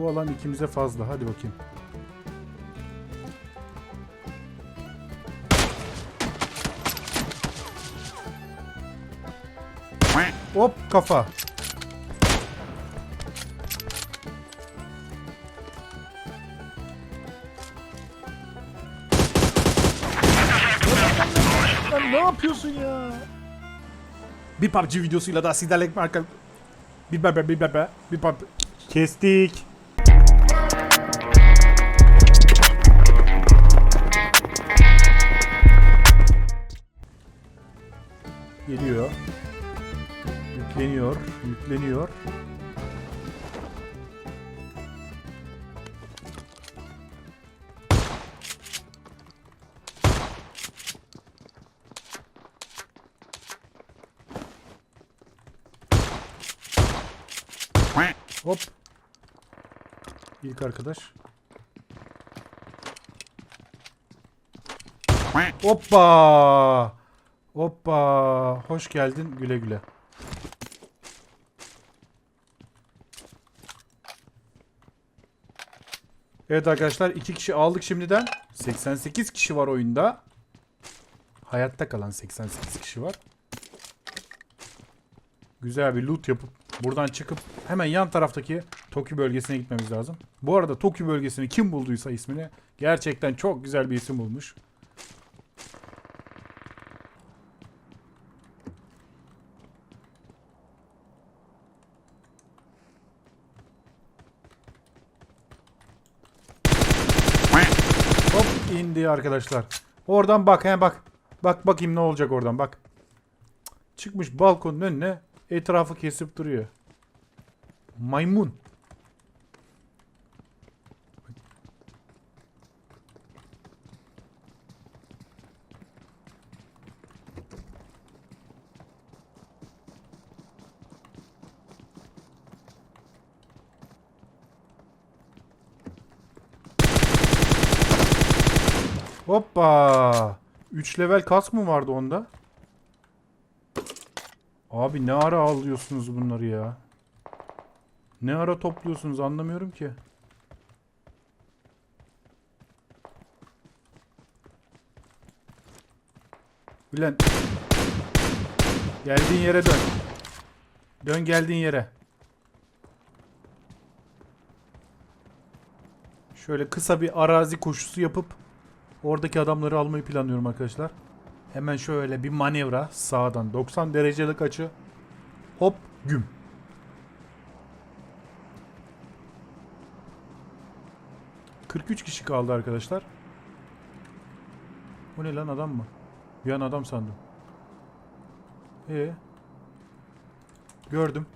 Bu alan ikimize fazla. Hadi bakayım. Hop kafa. Lan ne yapıyorsun ya? Bir PUBG videosuyla daha sizlerle marka... Bir bebe bir bebe bir PUBG... Kestik. Geliyor. Yükleniyor. Yükleniyor. Hop. İlk arkadaş. Hoppa. Hoppa. Hoş geldin. Güle güle. Evet arkadaşlar iki kişi aldık şimdiden. 88 kişi var oyunda. Hayatta kalan 88 kişi var. Güzel bir loot yapıp buradan çıkıp hemen yan taraftaki Tokyo bölgesine gitmemiz lazım. Bu arada Tokyo bölgesini kim bulduysa ismini gerçekten çok güzel bir isim bulmuş. Hop indi arkadaşlar. Oradan bak he bak. Bak bakayım ne olacak oradan bak. Çıkmış balkonun önüne etrafı kesip duruyor. Maymun. Hoppa. 3 level kask mı vardı onda? Abi ne ara alıyorsunuz bunları ya? Ne ara topluyorsunuz anlamıyorum ki. Bülent. Geldiğin yere dön. Dön geldiğin yere. Şöyle kısa bir arazi koşusu yapıp oradaki adamları almayı planlıyorum arkadaşlar. Hemen şöyle bir manevra sağdan 90 derecelik açı. Hop güm. ...43 kişi kaldı arkadaşlar. Bu ne lan adam mı? Bir an adam sandım. Ee, Gördüm.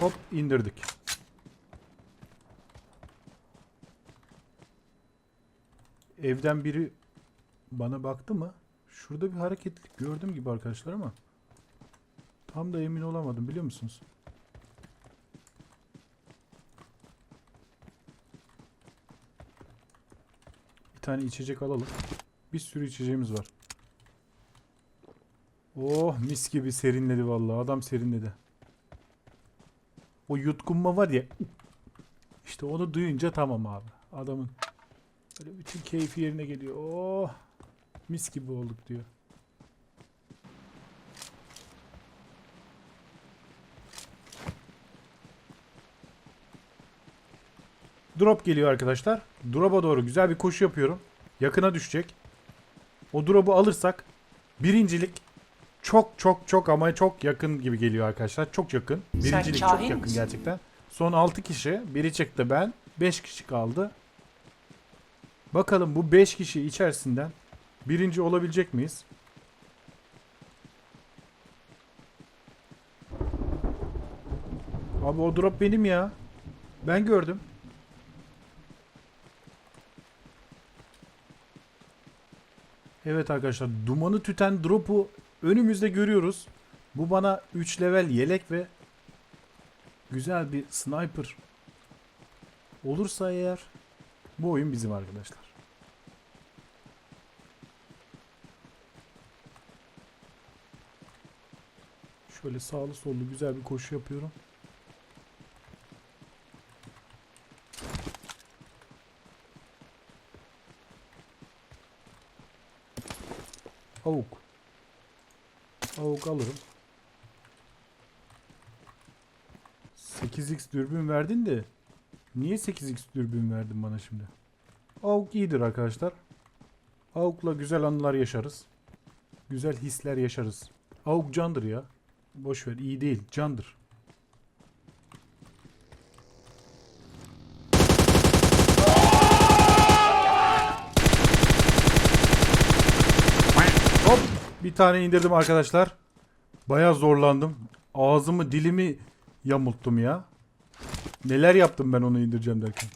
Hop indirdik. Evden biri bana baktı mı? Şurada bir hareketlik gördüm gibi arkadaşlar ama tam da emin olamadım biliyor musunuz? Bir tane içecek alalım. Bir sürü içeceğimiz var. Oh mis gibi serinledi vallahi. Adam serinledi. O yutkunma var ya. İşte onu duyunca tamam abi. Adamın böyle bütün keyfi yerine geliyor. Oh mis gibi olduk diyor. Drop geliyor arkadaşlar. Drop'a doğru güzel bir koşu yapıyorum. Yakına düşecek. O drop'u alırsak birincilik çok çok çok ama çok yakın gibi geliyor arkadaşlar. Çok yakın. Birincilik çok yakın misin? gerçekten. Son 6 kişi. Biri çıktı ben. 5 kişi kaldı. Bakalım bu 5 kişi içerisinden birinci olabilecek miyiz? Abi o drop benim ya. Ben gördüm. Evet arkadaşlar dumanı tüten drop'u önümüzde görüyoruz. Bu bana 3 level yelek ve güzel bir sniper olursa eğer bu oyun bizim arkadaşlar. Şöyle sağlı sollu güzel bir koşu yapıyorum. Avuk. Avuk alırım. 8x dürbün verdin de niye 8x dürbün verdin bana şimdi? Avuk iyidir arkadaşlar. Avuk'la güzel anılar yaşarız. Güzel hisler yaşarız. Avuk candır ya. Boş ver iyi değil candır. Hop bir tane indirdim arkadaşlar. Baya zorlandım. Ağzımı dilimi yamulttum ya. Neler yaptım ben onu indireceğim derken.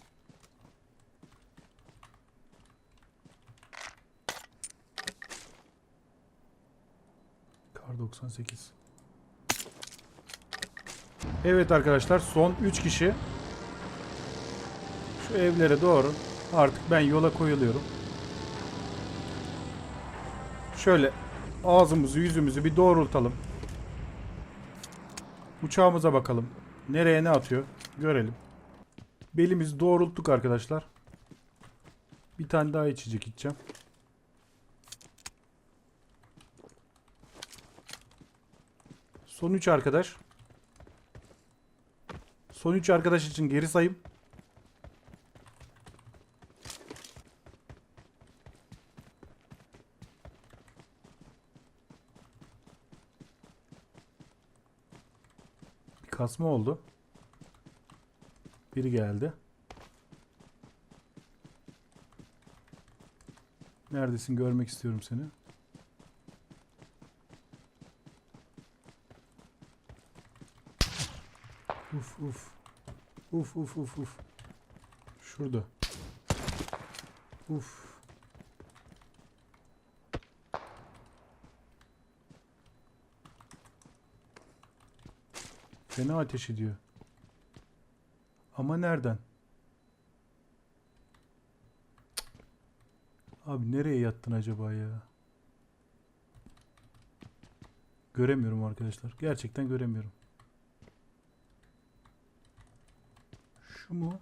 Kar 98. Evet arkadaşlar son 3 kişi. Şu evlere doğru artık ben yola koyuluyorum. Şöyle ağzımızı yüzümüzü bir doğrultalım. Uçağımıza bakalım. Nereye ne atıyor görelim. Belimizi doğrulttuk arkadaşlar. Bir tane daha içecek içeceğim. Son 3 arkadaş. Son 3 arkadaş için geri sayım. Kasma oldu. Biri geldi. Neredesin? Görmek istiyorum seni. Uf uf. Uf uf uf uf. Şurada. Uf. Fena ateş ediyor. Ama nereden? Abi nereye yattın acaba ya? Göremiyorum arkadaşlar. Gerçekten göremiyorum. Şu mu?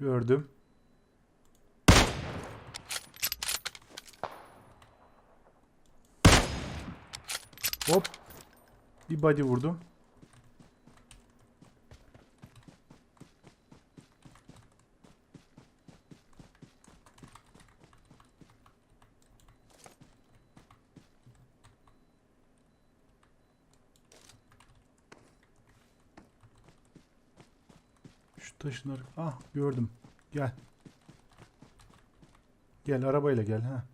Gördüm. Hop. Bir body vurdum. Şu taşın ar- Ah gördüm. Gel. Gel arabayla gel ha.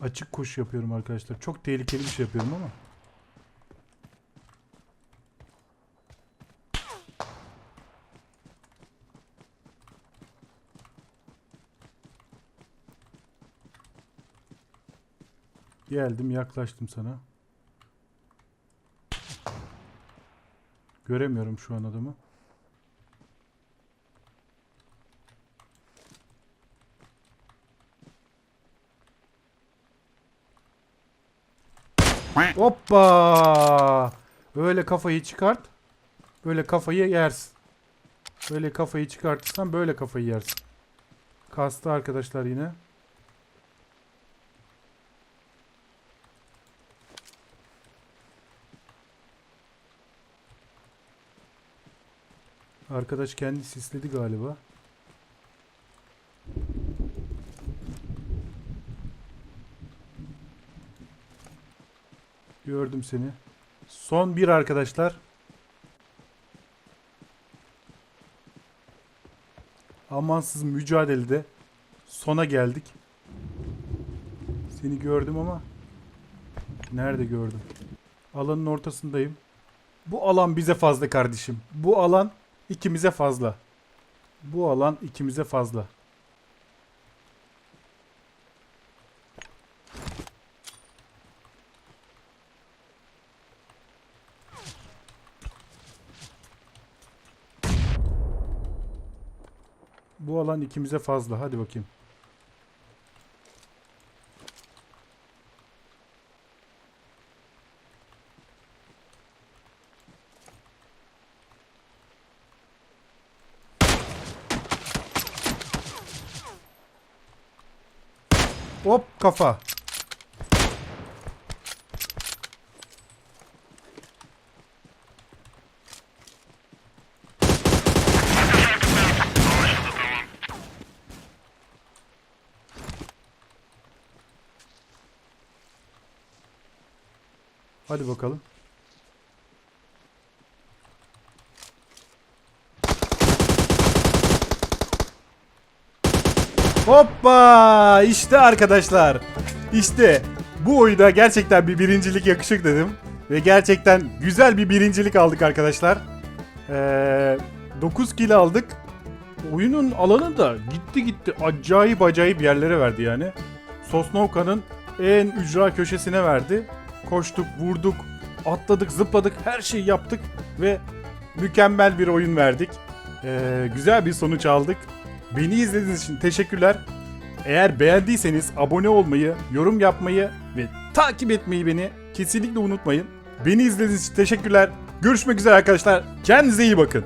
Açık koşu yapıyorum arkadaşlar. Çok tehlikeli bir şey yapıyorum ama. Geldim yaklaştım sana. Göremiyorum şu an adamı. Hoppa! Böyle kafayı çıkart. Böyle kafayı yersin. Böyle kafayı çıkartırsan böyle kafayı yersin. Kastı arkadaşlar yine. Arkadaş kendi sisledi galiba. Gördüm seni. Son bir arkadaşlar. Amansız mücadelede sona geldik. Seni gördüm ama Nerede gördüm? Alanın ortasındayım. Bu alan bize fazla kardeşim. Bu alan ikimize fazla. Bu alan ikimize fazla. Bu alan ikimize fazla. Hadi bakayım. Hop kafa. Hadi bakalım. Hoppa! İşte arkadaşlar. İşte bu oyuna gerçekten bir birincilik yakışık dedim. Ve gerçekten güzel bir birincilik aldık arkadaşlar. Ee, 9 kill aldık. Oyunun alanı da gitti gitti acayip acayip yerlere verdi yani. Sosnovka'nın en ücra köşesine verdi. Koştuk, vurduk, atladık, zıpladık, her şeyi yaptık ve mükemmel bir oyun verdik. Ee, güzel bir sonuç aldık. Beni izlediğiniz için teşekkürler. Eğer beğendiyseniz abone olmayı, yorum yapmayı ve takip etmeyi beni kesinlikle unutmayın. Beni izlediğiniz için teşekkürler. Görüşmek üzere arkadaşlar. Kendinize iyi bakın.